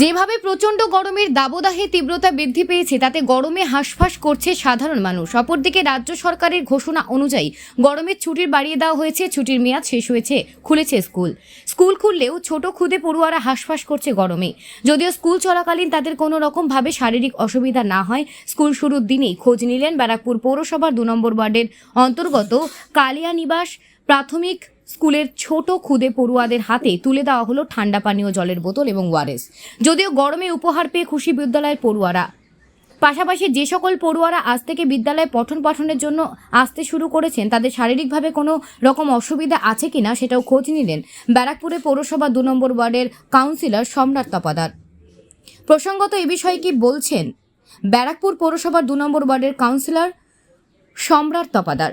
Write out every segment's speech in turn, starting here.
যেভাবে প্রচণ্ড গরমের দাবদাহে তীব্রতা বৃদ্ধি পেয়েছে, তাতে গরমে হাঁসফাঁস করছে সাধারণ মানুষ। অপরদিকে রাজ্য সরকারের ঘোষণা অনুযায়ী গরমের ছুটির বাড়িয়ে দেওয়া হয়েছে, ছুটির মেয়াদ শেষ হয়েছে, খুলেছে স্কুল। স্কুল খুললেও ছোট খুদে পড়ুয়ারা হাঁসফাঁস করছে গরমে। যদিও স্কুল চলাকালীন তাদের কোনো রকমভাবে শারীরিক অসুবিধা না হয়, স্কুল শুরুর দিনেই খোঁজ নিলেন ব্যারাকপুর পৌরসভার দু নম্বর ওয়ার্ডের অন্তর্গত কালিয়ানিবাস প্রাথমিক স্কুলের ছোট খুদে পড়ুয়াদের হাতে তুলে দেওয়া হলো ঠান্ডা পানীয় জলের বোতল এবং ওয়ারেস। যদিও গরমে উপহার পেয়ে খুশি বিদ্যালয়ের পড়ুয়ারা। পাশাপাশি যে সকল পড়ুয়ারা আজ থেকে বিদ্যালয়ে পঠন পাঠনের জন্য আসতে শুরু করেছেন, তাদের শারীরিকভাবে কোনো রকম অসুবিধা আছে কি না সেটাও খোঁজ নিলেন ব্যারাকপুরে পৌরসভা দু নম্বর ওয়ার্ডের কাউন্সিলর সম্রাট তপাদার। প্রসঙ্গত এ বিষয়ে কি বলছেন ব্যারাকপুর পৌরসভার দু নম্বর ওয়ার্ডের কাউন্সিলর সম্রাট তপাদার।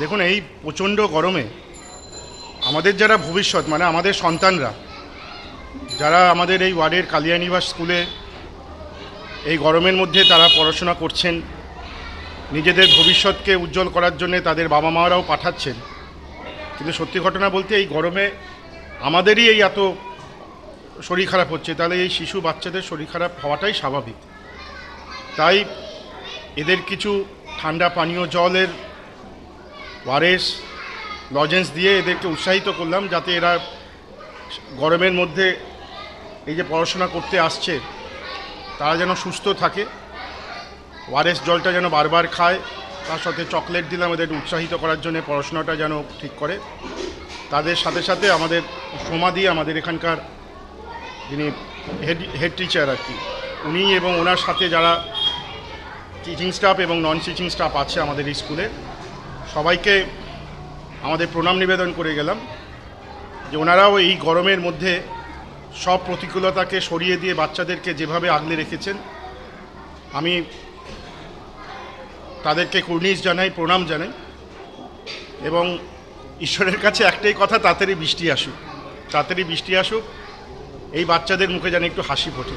দেখুন, এই প্রচণ্ড গরমে আমাদের যারা ভবিষ্যৎ মানে আমাদের সন্তানরা, যারা আমাদের এই ওয়ার্ডের কালিয়ানিবাস স্কুলে এই গরমের মধ্যে তারা পড়াশোনা করছেন, নিজেদের ভবিষ্যৎকে উজ্জ্বল করার জন্য তাদের বাবা মারাও পাঠাচ্ছেন, কিন্তু সত্যি ঘটনা বলতে এই গরমে আমাদেরই এই এত শরীর খারাপ হচ্ছে, তাহলে এই শিশু বাচ্চাদের শরীর খারাপ হওয়াটাই স্বাভাবিক। তাই এদের কিছু ঠান্ডা পানীয় জলের ওয়ারেস লজেন্স দিয়ে এদেরকে উৎসাহিত করলাম যাতে এরা গরমের মধ্যে এই যে পড়াশোনা করতে আসছে, তারা যেন সুস্থ থাকে। ওয়ারেস জলটা যেন বারবার খায়, তার সাথে চকলেট দিলাম এদের উৎসাহিত করার জন্য, পড়াশোনাটা যেন ঠিক করে। তাদের সাথে সাথে আমাদের সমাধি আমাদের এখানকার যিনি হেড হেড টিচার আর কি, উনি এবং ওনার সাথে যারা টিচিং স্টাফ এবং নন টিচিং স্টাফ আছে আমাদের স্কুলে সবাইকে আমাদের প্রণাম নিবেদন করে গেলাম যে ওনারাও এই গরমের মধ্যে সব প্রতিকূলতাকে সরিয়ে দিয়ে বাচ্চাদেরকে যেভাবে আগলে রেখেছেন, আমি তাদেরকে কুর্নিশ জানাই, প্রণাম জানাই এবং ঈশ্বরের কাছে একটাই কথা, তাড়াতাড়ি বৃষ্টি আসুক। তাড়াতাড়ি বৃষ্টি আসুক, এই বাচ্চাদের মুখে যেন একটু হাসি ফোটে।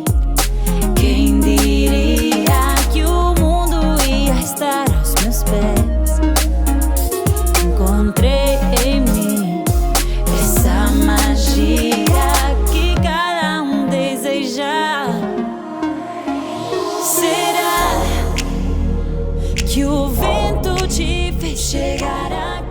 Será que o vento te fez chegar aqui?